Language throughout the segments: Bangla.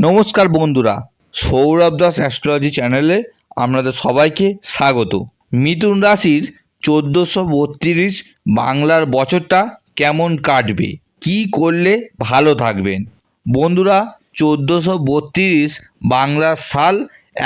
নমস্কার বন্ধুরা, সৌরভ দাস অ্যাস্ট্রোলজি চ্যানেলে আপনাদের সবাইকে স্বাগত। মিথুন রাশির চোদ্দোশো বত্রিশ বাংলার বছরটা কেমন কাটবে? কি করলে ভালো থাকবেন? বন্ধুরা, চোদ্দোশো বত্রিশ বাংলার সাল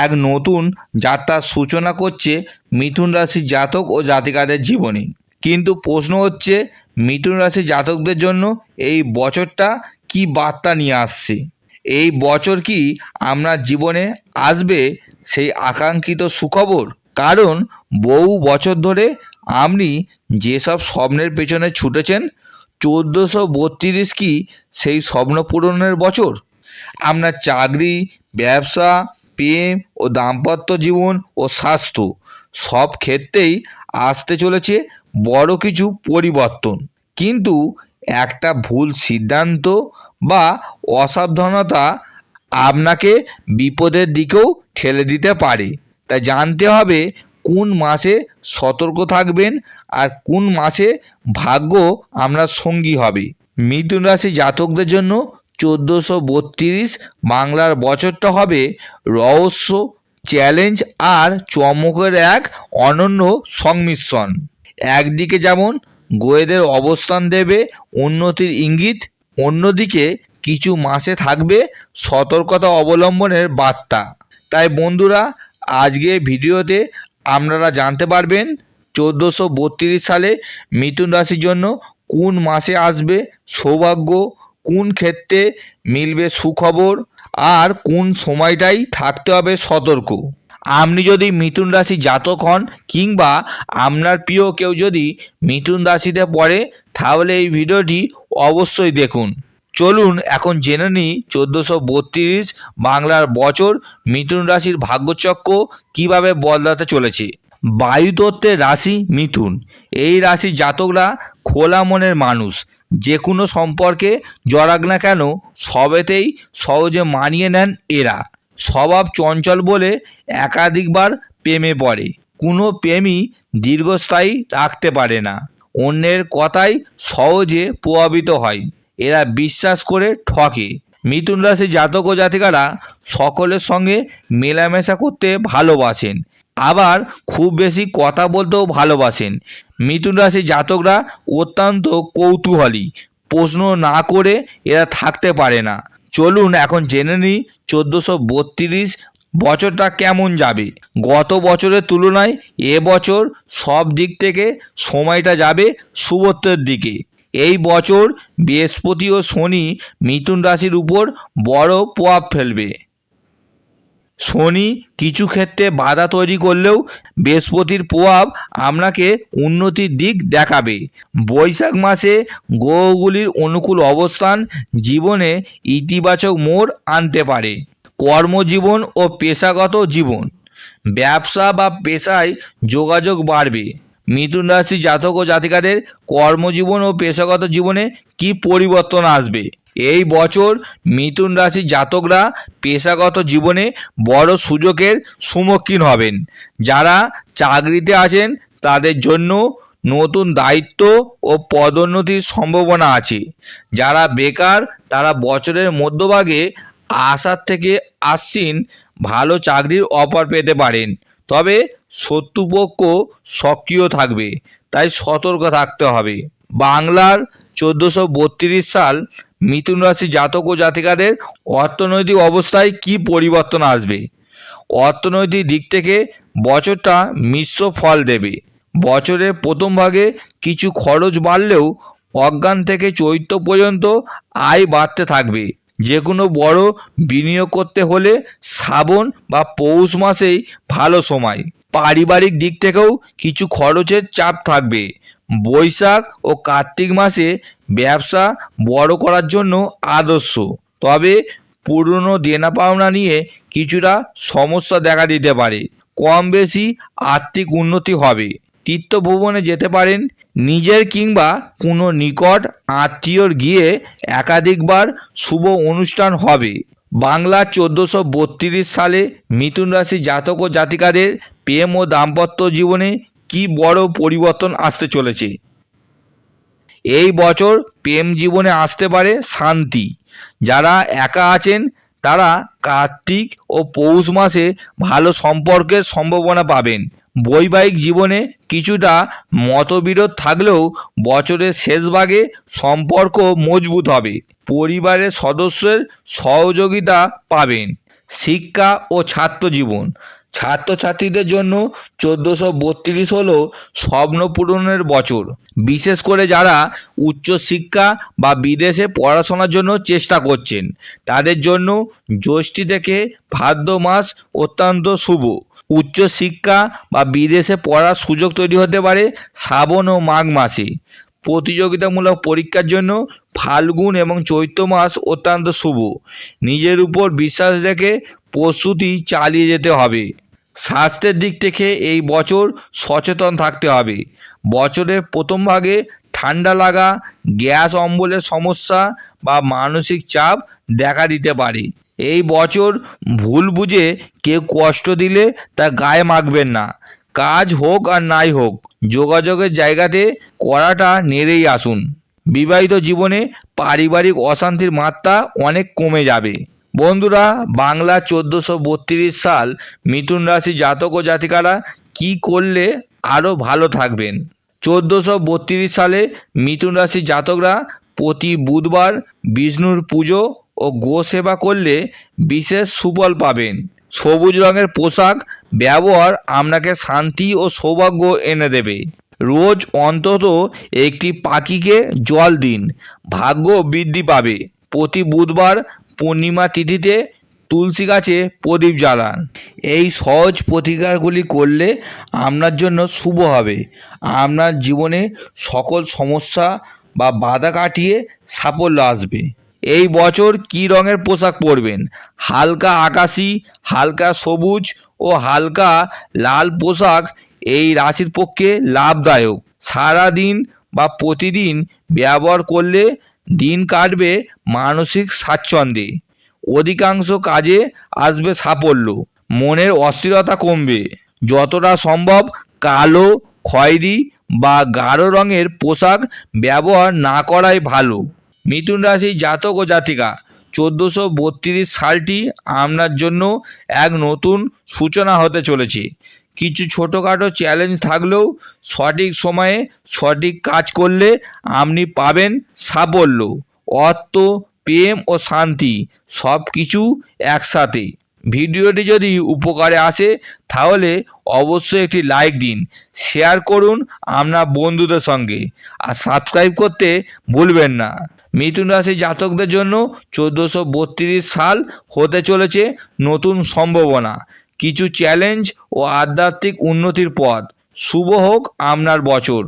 এক নতুন যাত্রার সূচনা করছে মিথুন রাশির জাতক ও জাতিকাদের জীবনে। কিন্তু প্রশ্ন হচ্ছে, মিথুন রাশি জাতকদের জন্য এই বছরটা কি বার্তা নিয়ে আসছে? এই বছর কি আপনার জীবনে আসবে সেই আকাঙ্ক্ষিত সুখবর? কারণ বহু বছর ধরে আপনি যেসব স্বপ্নের পেছনে ছুটেছেন, চোদ্দোশো বত্রিশ কি সেই স্বপ্ন পূরণের বছর? আপনার চাকরি, ব্যবসা, প্রেম ও দাম্পত্য জীবন ও স্বাস্থ্য সব ক্ষেত্রেই আসতে চলেছে বড় কিছু পরিবর্তন। কিন্তু একটা ভুল সিদ্ধান্ত বা অসাবধানতা আপনাকে বিপদের দিকেও ঠেলে দিতে পারে। তাই জানতে হবে কোন মাসে সতর্ক থাকবেন আর কোন মাসে ভাগ্য আপনার সঙ্গী হবে। মিথুন রাশি জাতকদের জন্য চোদ্দোশো বত্রিশ বাংলার বছরটা হবে রহস্য, চ্যালেঞ্জ আর চমকের এক অনন্য সংমিশ্রণ। একদিকে যেমন গোয়েদের অবস্থান দেবে, উন্নতির ইঙ্গিত, অন্যদিকে কিছু মাসে থাকবে সতর্কতা অবলম্বনের বার্তা। তাই বন্ধুরা, আজকে ভিডিওতে আপনারা জানতে পারবেন চোদ্দোশো বত্রিশ সালে মিথুন রাশির জন্য কোন মাসে আসবে সৌভাগ্য, কোন ক্ষেত্রে মিলবে সুখবর, আর কোন সময়টাই থাকতে হবে সতর্ক। আপনি যদি মিথুন রাশি জাতক হন কিংবা আপনার প্রিয় কেউ যদি মিথুন রাশিতে পড়ে, তাহলে এই ভিডিওটি অবশ্যই দেখুন। চলুন এখন জেনে নিই চোদ্দোশো বত্রিশ বাংলার বছর মিথুন রাশির ভাগ্যচক্র কীভাবে বদলাতে চলেছে। বায়ুতত্ত্বের রাশি মিথুন। এই রাশির জাতকরা খোলা মনের মানুষ। যে কোনো সম্পর্কে জড়াক না কেন, সবেতেই সহজে মানিয়ে নেন এরা। স্বভাব চঞ্চল বলে একাধিকবার প্রেমে পড়ে। কোনো প্রেমই দীর্ঘস্থায়ী রাখতে পারে না। অন্যের কথাই সহজে প্রভাবিত হয়। এরা বিশ্বাস করে ঠকে। মিথুন রাশি জাতক ও জাতিকারা সকলের সঙ্গে মেলামেশা করতে ভালোবাসেন। আবার খুব বেশি কথা বলতেও ভালোবাসেন। মিথুন রাশি জাতকরা অত্যন্ত কৌতূহলী। প্রশ্ন না করে এরা থাকতে পারে না। চলুন এখন জেনে নিই চোদ্দোশো বত্রিশ বছরটা কেমন যাবে। গত বছরের তুলনায় এবছর সব দিক থেকে সময়টা যাবে শুভত্বের দিকে। এই বছর বৃহস্পতি ও শনি মিথুন রাশির উপর বড় প্রভাব ফেলবে। শনি কিছু ক্ষেত্রে বাধা তৈরি করলেও বৃহস্পতির প্রভাব আপনাকে উন্নতির দিক দেখাবে। বৈশাখ মাসে গ্রহগুলির অনুকূল অবস্থান জীবনে ইতিবাচক মোড় আনতে পারে। কর্মজীবন ও পেশাগত জীবন। ব্যবসা বা পেশায় যোগাযোগ বাড়বে। মিথুন রাশি জাতক ও জাতিকাদের কর্মজীবন ও পেশাগত জীবনে কি পরিবর্তন আসবে? এই বছর মিথুন রাশি জাতকরা পেশাগত জীবনে বড় সুযোগের সম্মুখীন হবেন। যারা চাকরিতে আছেন, তাদের জন্য নতুন দায়িত্ব ও পদোন্নতির সম্ভাবনা আছে। যারা বেকার, তারা বছরের মধ্যভাগে আশার থেকে আশ্বিন ভালো চাকরির অফার পেতে পারেন। তবে শত্রুপক্ষ সক্রিয় থাকবে, তাই সতর্ক থাকতে হবে। বাংলার চোদ্দোশো বত্রিশ সাল মিথুন রাশি জাতক ও জাতিকাদের অর্থনৈতিক অবস্থায় কি পরিবর্তন আসবে? অর্থনৈতিক দিক থেকে বছরটা মিশ্র ফল দেবে। বছরের প্রথম ভাগে কিছু খরচ বাড়লেও অজ্ঞান থেকে চৈত্র পর্যন্ত আয় বাড়তে থাকবে। যে কোনো বড় বিনিয়োগ করতে হলে শ্রাবণ বা পৌষ মাসেই ভালো সময়। পারিবারিক দিক থেকেও কিছু খরচের চাপ থাকবে। বৈশাখ ও কার্তিক মাসে ব্যবসা বড় করার জন্য আদর্শ। তবে পুরনো দেনা পাওনা নিয়ে কিছুটা সমস্যা দেখা দিতে পারে। কম বেশি আর্থিক উন্নতি হবে। তীর্থভ্রমণে যেতে পারেন, নিজের কিংবা কোনো নিকট আত্মীয়র গিয়ে একাধিকবার শুভ অনুষ্ঠান হবে। বাংলা চোদ্দোশো সালে মিথুন রাশি জাতক ও জাতিকাদের প্রেম ও দাম্পত্য জীবনে কি বড় পরিবর্তন আসতে চলেছে? এই বছর প্রেম জীবনে আসতে পারে শান্তি। যারা একা আছেন, তারা কার্তিক ও পৌষ মাসে ভালো সম্পর্কের সম্ভাবনা পাবেন। বৈবাহিক জীবনে কিছুটা মতবিরোধ থাকলেও বছরের শেষ ভাগে সম্পর্ক মজবুত হবে। পরিবারের সদস্যের সহযোগিতা পাবেন। শিক্ষা ও ছাত্র জীবন ছাত্রছাত্রীদের জন্য চোদ্দোশো বত্রিশ হল স্বপ্ন পূরণের বছর। বিশেষ করে যারা উচ্চশিক্ষা বা বিদেশে পড়াশোনার জন্য চেষ্টা করছেন, তাদের জন্য জ্যৈষ্ঠী থেকে ভাদ্র মাস অত্যন্ত শুভ। উচ্চশিক্ষা বা বিদেশে পড়ার সুযোগ তৈরি হতে পারে শ্রাবণ ও মাঘ মাসে। প্রতিযোগিতামূলক পরীক্ষার জন্য ফাল্গুন এবং চৈত্র মাস অত্যন্ত শুভ। নিজের উপর বিশ্বাস রেখে প্রস্তুতি চালিয়ে যেতে হবে। স্বাস্থ্যের দিক থেকে এই বছর সচেতন থাকতে হবে। বছরের প্রথম ভাগে ঠান্ডা লাগা, গ্যাস, অম্বলের সমস্যা বা মানসিক চাপ দেখা দিতে পারে। এই বছর ভুল বুঝে কেউ কষ্ট দিলে তা গায়ে মাখবেন না। কাজ হোক আর নাই হোক, যোগাযোগের জায়গাতে করাটা নেড়েই আসুন। বিবাহিত জীবনে পারিবারিক অশান্তির মাত্রা অনেক কমে যাবে। বন্ধুরা, বাংলা চোদ্দোশো বত্রিশ সাল মিথুন রাশি জাতক ও জাতিকারা কি করলে আরও ভালো থাকবেন? চোদ্দোশো বত্রিশ সালে মিথুন রাশি জাতকরা প্রতি বুধবার বিষ্ণুর পুজো ও গো সেবা করলে বিশেষ সুফল পাবেন। সবুজ রঙের পোশাক, ব্যবহার আপনাকে শান্তি ও সৌভাগ্য এনে দেবে। রোজ অন্তত একটি পাখিকে জল দিন, ভাগ্য বৃদ্ধি পাবে। প্রতি বুধবার পূর্ণিমা তিথিতে তুলসী গাছে প্রদীপ জ্বালান। এই সহজ প্রতিকারগুলি করলে আপনার জন্য শুভ হবে। আপনার জীবনে সকল সমস্যা বা বাধা কাটিয়ে সাফল্য আসবে। এই বছর কী রঙের পোশাক পরবেন? হালকা আকাশি, হালকা সবুজ ও হালকা লাল পোশাক এই রাশির পক্ষে লাভদায়ক। সারা দিন বা প্রতিদিন ব্যবহার করলে দিন কাটবে মানসিক স্বাচ্ছন্দ্যে। অধিকাংশ কাজে আসবে সাফল্য, মনের অস্থিরতা কমবে। যতটা সম্ভব কালো, খয়েরি বা গাঢ় রঙের পোশাক ব্যবহার না করাই ভালো। মিথুন রাশি জাতক ও জাতিকা, চোদ্দোশো বত্রিশ সালটি আপনার জন্য এক নতুন সূচনা হতে চলেছে। কিছু ছোটোখাটো চ্যালেঞ্জ থাকলেও সঠিক সময়ে সঠিক কাজ করলে আপনি পাবেন সাফল্য, অর্থ, প্রেম ও শান্তি সব কিছু একসাথে। ভিডিওটি যদি উপকারে আসে তাহলে অবশ্যই একটি লাইক দিন শেয়ার করুন আপনার বন্ধুদের সঙ্গে আর সাবস্ক্রাইব করতে ভুলবেন না। মিথুন রাশি জাতকদের জন্য চোদ্দোশো সাল হতে চলেছে নতুন সম্ভাবনা। কিছু চ্যালেঞ্জ ও আধ্যাত্মিক উন্নতির পথ। শুভ হোক আপনার বছর।